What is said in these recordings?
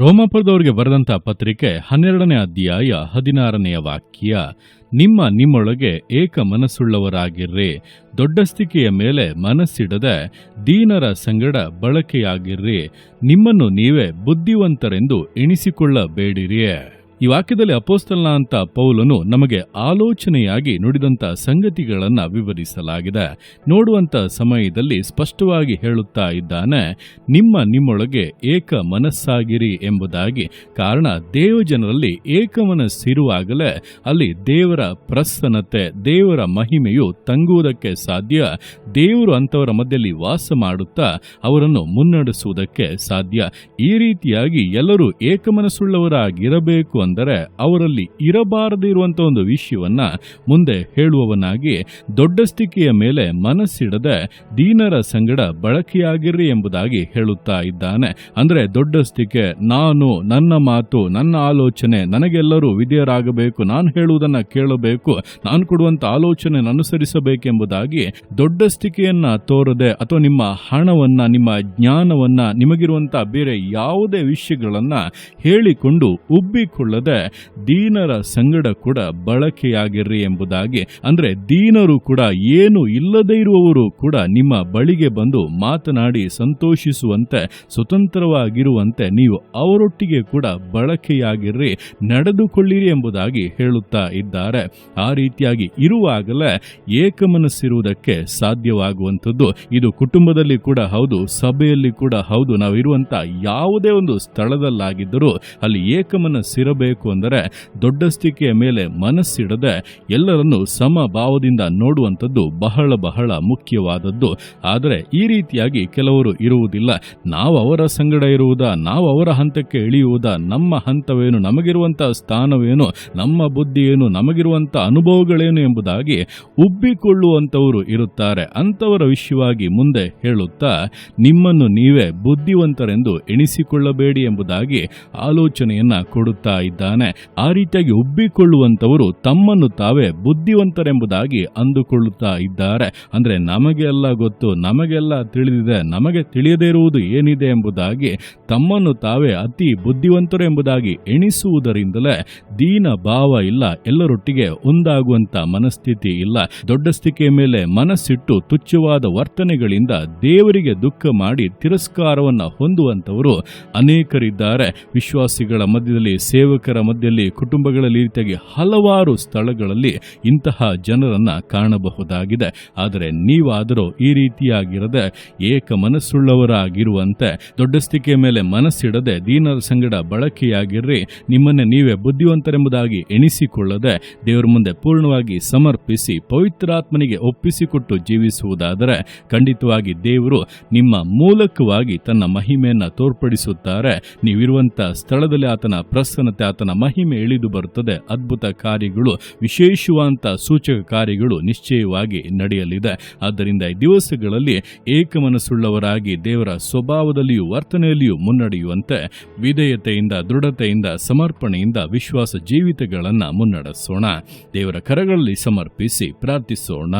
ರೋಮಾಪುರದವರಿಗೆ ಬರೆದಂತ ಪತ್ರಿಕೆ ಹನ್ನೆರಡನೇ ಅಧ್ಯಾಯ ಹದಿನಾರನೆಯ ವಾಕ್ಯ, ನಿಮ್ಮ ನಿಮ್ಮೊಳಗೆ ಏಕ ಮನಸ್ಸುಳ್ಳವರಾಗಿರ್ರಿ ದೊಡ್ಡಸ್ತಿಕೆಯ ಮೇಲೆ ಮನಸ್ಸಿಡದೆ ದೀನರ ಸಂಗಡ ಬಳಕೆಯಾಗಿರ್ರಿ, ನಿಮ್ಮನ್ನು ನೀವೇ ಬುದ್ಧಿವಂತರೆಂದು ಎಣಿಸಿಕೊಳ್ಳಬೇಡಿರಿ. ಈ ವಾಕ್ಯದಲ್ಲಿ ಅಪೋಸ್ತಲ್ನ ಅಂತ ಪೌಲನು ನಮಗೆ ಆಲೋಚನೆಯಾಗಿ ನುಡಿದಂತ ಸಂಗತಿಗಳನ್ನು ವಿವರಿಸಲಾಗಿದೆ. ನೋಡುವಂತ ಸಮಯದಲ್ಲಿ ಸ್ಪಷ್ಟವಾಗಿ ಹೇಳುತ್ತಾ ಇದ್ದಾನೆ, ನಿಮ್ಮ ನಿಮ್ಮೊಳಗೆ ಏಕ ಮನಸ್ಸಾಗಿರಿ ಎಂಬುದಾಗಿ. ಕಾರಣ ದೇವಜನರಲ್ಲಿ ಏಕ ಮನಸ್ಸಿರುವಾಗಲೇ ಅಲ್ಲಿ ದೇವರ ಪ್ರಸನ್ನತೆ, ದೇವರ ಮಹಿಮೆಯು ತಂಗುವುದಕ್ಕೆ ಸಾಧ್ಯ. ದೇವರು ಅಂಥವರ ಮಧ್ಯದಲ್ಲಿ ವಾಸ ಮಾಡುತ್ತಾ ಅವರನ್ನು ಮುನ್ನಡೆಸುವುದಕ್ಕೆ ಸಾಧ್ಯ. ಈ ರೀತಿಯಾಗಿ ಎಲ್ಲರೂ ಏಕಮನಸ್ಸುಳ್ಳವರಾಗಿರಬೇಕು ಅಂದರೆ ಅವರಲ್ಲಿ ಇರಬಾರದಿರುವಂತಹ ಒಂದು ವಿಷಯವನ್ನ ಮುಂದೆ ಹೇಳುವವನಾಗಿ ದೊಡ್ಡಸ್ತಿಕೆಯ ಮೇಲೆ ಮನಸ್ಸಿಡದೆ ದೀನರ ಸಂಗಡ ಬಳಕೆಯಾಗಿರ್ರಿ ಎಂಬುದಾಗಿ ಹೇಳುತ್ತಾ ಇದ್ದಾನೆ. ಅಂದ್ರೆ ದೊಡ್ಡಸ್ತಿಕೆ ನಾನು, ನನ್ನ ಮಾತು, ನನ್ನ ಆಲೋಚನೆ, ನನಗೆಲ್ಲರೂ ವಿಧೇಯರಾಗಬೇಕು, ನಾನು ಹೇಳುವುದನ್ನ ಕೇಳಬೇಕು, ನಾನು ಕೊಡುವಂತ ಆಲೋಚನೆ ಅನುಸರಿಸಬೇಕೆಂಬುದಾಗಿ ದೊಡ್ಡಸ್ತಿಕೆಯನ್ನ ತೋರದೆ ಅಥವಾ ನಿಮ್ಮ ಹಣವನ್ನ, ನಿಮ್ಮ ಜ್ಞಾನವನ್ನ ನಿಮಗಿರುವಂತಹ ಬೇರೆ ಯಾವುದೇ ವಿಷಯಗಳನ್ನ ಹೇಳಿಕೊಂಡು ಉಬ್ಬಿಕೊಳ್ಳದೆ ದೀನರ ಸಂಗಡ ಕೂಡ ಬಳಕೆಯಾಗಿರ್ರಿ ಎಂಬುದಾಗಿ, ಅಂದ್ರೆ ದೀನರು ಕೂಡ ಏನು ಇಲ್ಲದೇ ಇರುವವರು ಕೂಡ ನಿಮ್ಮ ಬಳಿಗೆ ಬಂದು ಮಾತನಾಡಿ ಸಂತೋಷಿಸುವಂತೆ, ಸ್ವತಂತ್ರವಾಗಿರುವಂತೆ ನೀವು ಅವರೊಟ್ಟಿಗೆ ಕೂಡ ಬಳಕೆಯಾಗಿರ್ರಿ, ನಡೆದುಕೊಳ್ಳಿರಿ ಎಂಬುದಾಗಿ ಹೇಳುತ್ತಾ ಇದ್ದಾರೆ. ಆ ರೀತಿಯಾಗಿ ಇರುವಾಗಲೇ ಏಕಮನಸ್ಸಿರುವುದಕ್ಕೆ ಸಾಧ್ಯವಾಗುವಂಥದ್ದು. ಇದು ಕುಟುಂಬದಲ್ಲಿ ಕೂಡ ಹೌದು, ಸಭೆಯಲ್ಲಿ ಕೂಡ ಹೌದು. ನಾವು ಇರುವಂತ ಯಾವುದೇ ಒಂದು ಸ್ಥಳದಲ್ಲಾಗಿದ್ದರೂ ಅಲ್ಲಿ ಏಕಮನಸ್ಸಿರಬೇಕು ಅಂದರೆ ದೊಡ್ಡಸ್ತಿಕೆಯ ಮೇಲೆ ಮನಸ್ಸಿಡದೆ ಎಲ್ಲರನ್ನು ಸಮಭಾವದಿಂದ ನೋಡುವಂಥದ್ದು ಬಹಳ ಬಹಳ ಮುಖ್ಯವಾದದ್ದು. ಆದರೆ ಈ ರೀತಿಯಾಗಿ ಕೆಲವರು ಇರುವುದಿಲ್ಲ. ನಾವು ಅವರ ಸಂಗಡ ಇರುವುದಾ, ನಾವು ಅವರ ಹಂತಕ್ಕೆ ಇಳಿಯುವುದಾ, ನಮ್ಮ ಹಂತವೇನು ನಮಗಿರುವಂತಹ ಸ್ಥಾನವೇನು, ನಮ್ಮ ಬುದ್ಧಿ ಏನು ನಮಗಿರುವಂಥ ಅನುಭವಗಳೇನು ಎಂಬುದಾಗಿ ಉಬ್ಬಿಕೊಳ್ಳುವಂಥವರು ಇರುತ್ತಾರೆ. ಅಂಥವರ ವಿಷಯವಾಗಿ ಮುಂದೆ ಹೇಳುತ್ತಾ, ನಿಮ್ಮನ್ನು ನೀವೇ ಬುದ್ಧಿವಂತರೆಂದು ಎಣಿಸಿಕೊಳ್ಳಬೇಡಿ ಎಂಬುದಾಗಿ ಆಲೋಚನೆಯನ್ನ ಕೊಡುತ್ತಾ ಆ ರೀತಿಯಾಗಿ ಉಬ್ಬಿಕೊಳ್ಳುವಂತವರು ತಮ್ಮನ್ನು ತಾವೇ ಬುದ್ಧಿವಂತರೆಂಬುದಾಗಿ ಅಂದುಕೊಳ್ಳುತ್ತಾ ಇದ್ದಾರೆ. ಅಂದ್ರೆ ನಮಗೆಲ್ಲ ಗೊತ್ತು ನಮಗೆಲ್ಲ ತಿಳಿದಿದೆ, ನಮಗೆ ತಿಳಿಯದೇ ಇರುವುದು ಏನಿದೆ ಎಂಬುದಾಗಿ ತಮ್ಮನ್ನು ತಾವೇ ಅತಿ ಬುದ್ಧಿವಂತರು ಎಂಬುದಾಗಿ ಎಣಿಸುವುದರಿಂದಲೇ ದೀನ ಭಾವ ಇಲ್ಲ, ಎಲ್ಲರೊಟ್ಟಿಗೆ ಒಂದಾಗುವಂತ ಮನಸ್ಥಿತಿ ಇಲ್ಲ. ದೊಡ್ಡ ಸ್ಥಿತಿಯ ಮೇಲೆ ಮನಸ್ಸಿಟ್ಟು ತುಚ್ಛವಾದ ವರ್ತನೆಗಳಿಂದ ದೇವರಿಗೆ ದುಃಖ ಮಾಡಿ ತಿರಸ್ಕಾರವನ್ನು ಹೊಂದುವಂತವರು ಅನೇಕರಿದ್ದಾರೆ. ವಿಶ್ವಾಸಿಗಳ ಮಧ್ಯದಲ್ಲಿ ಸೇವಕರ ಮಧ್ಯದಲ್ಲಿ ಕುಟುಂಬಗಳಲ್ಲಿ ರೀತಿಯಾಗಿ ಹಲವಾರು ಸ್ಥಳಗಳಲ್ಲಿ ಇಂತಹ ಜನರನ್ನು ಕಾಣಬಹುದಾಗಿದೆ. ಆದರೆ ನೀವಾದರೂ ಈ ರೀತಿಯಾಗಿರದೆ ಏಕ ಮನಸ್ಸುಳ್ಳವರಾಗಿರುವಂತೆ ದೊಡ್ಡಸ್ತಿಕೆಯ ಮೇಲೆ ಮನಸ್ಸಿಡದೆ ದೀನರ ಸಂಗಡ ಬಳಕೆಯಾಗಿರ್ರಿ. ನಿಮ್ಮನ್ನೇ ನೀವೇ ಬುದ್ಧಿವಂತರೆಂಬುದಾಗಿ ಎಣಿಸಿಕೊಳ್ಳದೆ ದೇವರ ಮುಂದೆ ಪೂರ್ಣವಾಗಿ ಸಮರ್ಪಿಸಿ ಪವಿತ್ರಾತ್ಮನಿಗೆ ಒಪ್ಪಿಸಿಕೊಟ್ಟು ಜೀವಿಸುವುದಾದರೆ ಖಂಡಿತವಾಗಿ ದೇವರು ನಿಮ್ಮ ಮೂಲಕವಾಗಿ ತನ್ನ ಮಹಿಮೆಯನ್ನು ತೋರ್ಪಡಿಸುತ್ತಾರೆ. ನೀವಿರುವಂತಹ ಸ್ಥಳದಲ್ಲಿ ಆತನ ಪ್ರಸನ್ನತೆ ಆತನ ಮಹಿಮೆ ಇಳಿದು ಬರುತ್ತದೆ. ಅದ್ಭುತ ಕಾರ್ಯಗಳು ವಿಶೇಷವಾದ ಸೂಚಕ ಕಾರ್ಯಗಳು ನಿಶ್ಚಯವಾಗಿ ನಡೆಯಲಿದೆ. ಆದ್ದರಿಂದ ಈ ದಿವಸಗಳಲ್ಲಿ ಏಕಮನಸ್ಸುಳ್ಳವರಾಗಿ ದೇವರ ಸ್ವಭಾವದಲ್ಲಿಯೂ ವರ್ತನೆಯಲ್ಲಿಯೂ ಮುನ್ನಡೆಯುವಂತೆ ವಿಧೇಯತೆಯಿಂದ, ದೃಢತೆಯಿಂದ, ಸಮರ್ಪಣೆಯಿಂದ ವಿಶ್ವಾಸ ಜೀವಿತಗಳನ್ನು ಮುನ್ನಡೆಸೋಣ. ದೇವರ ಕರಗಳಲ್ಲಿ ಸಮರ್ಪಿಸಿ ಪ್ರಾರ್ಥಿಸೋಣ.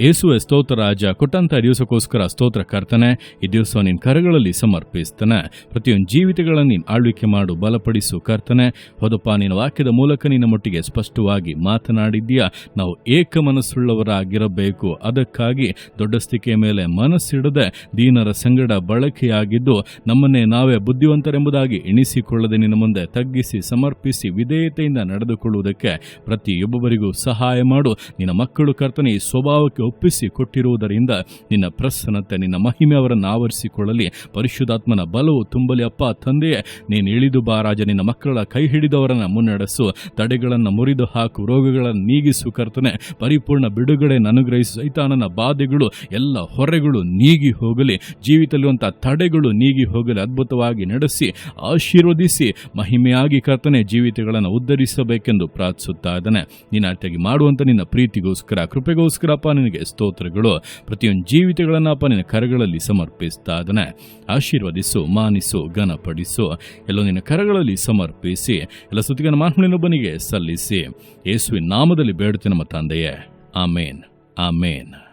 ಯೇಸುವೆ ಸ್ತೋತ್ರ, ರಾಜ, ಕೊಟ್ಟಂತ ದಿವಸಕ್ಕೋಸ್ಕರ ಸ್ತೋತ್ರ ಕರ್ತನೆ, ಈ ದಿವಸ ನಿನ್ನ ಕರಗಳಲ್ಲಿ ಸಮರ್ಪಿಸ್ತಾನೆ. ಪ್ರತಿಯೊಂದು ಜೀವಿತಗಳನ್ನು ನೀನು ಆಳ್ವಿಕೆ ಮಾಡು, ಬಲಪಡಿಸು ಕರ್ತನೆ. ಹೋದಪ್ಪ, ನಿನ್ನ ವಾಕ್ಯದ ಮೂಲಕ ನಿನ್ನ ಮಟ್ಟಿಗೆ ಸ್ಪಷ್ಟವಾಗಿ ಮಾತನಾಡಿದ್ದೀಯಾ? ನಾವು ಏಕ ಮನಸ್ಸುಳ್ಳವರಾಗಿರಬೇಕು. ಅದಕ್ಕಾಗಿ ದೊಡ್ಡ ಸ್ಥಿತಿಯ ಮೇಲೆ ಮನಸ್ಸಿಡದೆ ದೀನರ ಸಂಗಡ ಬಳಕೆಯಾಗಿದ್ದು, ನಮ್ಮನ್ನೇ ನಾವೇ ಬುದ್ಧಿವಂತರೆಂಬುದಾಗಿ ಎಣಿಸಿಕೊಳ್ಳದೆ ನಿನ್ನ ಮುಂದೆ ತಗ್ಗಿಸಿ ಸಮರ್ಪಿಸಿ ವಿಧೇಯತೆಯಿಂದ ನಡೆದುಕೊಳ್ಳುವುದಕ್ಕೆ ಪ್ರತಿಯೊಬ್ಬರಿಗೂ ಸಹಾಯ ಮಾಡು. ನಿನ್ನ ಮಕ್ಕಳು ಕರ್ತನೆ, ಈ ಸ್ವಭಾವಕ್ಕೆ ಒಪ್ಪಿಸಿ ಕೊಟ್ಟಿರುವುದರಿಂದ ನಿನ್ನ ಪ್ರಸನ್ನತೆ, ನಿನ್ನ ಮಹಿಮೆ ಅವರನ್ನು ಆವರಿಸಿಕೊಳ್ಳಲಿ. ಪರಿಶುದ್ಧಾತ್ಮನ ಬಲವು ತುಂಬಲಿ ಅಪ್ಪ, ತಂದೆಯೇ, ನೀನು ಇಳಿದು ಬಾ ರಾಜ, ನಿನ್ನ ಮಕ್ಕಳ ಕೈ ಹಿಡಿದವರನ್ನ ಮುನ್ನಡೆಸು. ತಡೆಗಳನ್ನು ಮುರಿದು ಹಾಕು, ರೋಗಗಳನ್ನು ನೀಗಿಸು ಕರ್ತನೆ. ಪರಿಪೂರ್ಣ ಬಿಡುಗಡೆ ಅನುಗ್ರಹಿಸು ಸೈತಾನನ ಬಾಧೆಗಳು, ಎಲ್ಲ ಹೊರೆಗಳು ನೀಗಿ ಹೋಗಲಿ. ಜೀವಿತಲ್ಲಿರುವಂತಹ ತಡೆಗಳು ನೀಗಿ ಹೋಗಲಿ. ಅದ್ಭುತವಾಗಿ ನಡೆಸಿ, ಆಶೀರ್ವದಿಸಿ, ಮಹಿಮೆಯಾಗಿ ಕರ್ತನೆ ಜೀವಿತಗಳನ್ನು ಉದ್ಧರಿಸಬೇಕೆಂದು ಪ್ರಾರ್ಥಿಸುತ್ತಾ ಇದ್ದಾನೆ. ನೀನು ಅತ್ಯಾಗಿ ಮಾಡುವಂತ ನಿನ್ನ ಪ್ರೀತಿಗೋಸ್ಕರ ಕೃಪೆಗೋಸ್ಕರಪ್ಪ ನಿನಗೆ ಸ್ತೋತ್ರಗಳು. ಪ್ರತಿಯೊಂದು ಜೀವಿತಗಳನ್ನ ನಿನ್ನ ಕರಗಳಲ್ಲಿ ಸಮರ್ಪಿಸ್ತಾ ಇದ್ದಾನೆ. ಆಶೀರ್ವದಿಸು, ಮಾನಿಸು, ಘನಪಡಿಸು. ಎಲ್ಲ ನಿನ್ನ ಕರಗಳಲ್ಲಿ ಸಮರ್ಪಿಸಿ, ಎಲ್ಲ ಸುತ್ತಿಗನ ಮಾನವನಿಗೆ ಸಲ್ಲಿಸಿ. ಯೇಸುವಿನ ನಾಮದಲ್ಲಿ ಬೇಡುತ್ತೆ ನಮ್ಮ ತಂದೆಯೇ. ಆಮೇನ್. ಆಮೇನ್.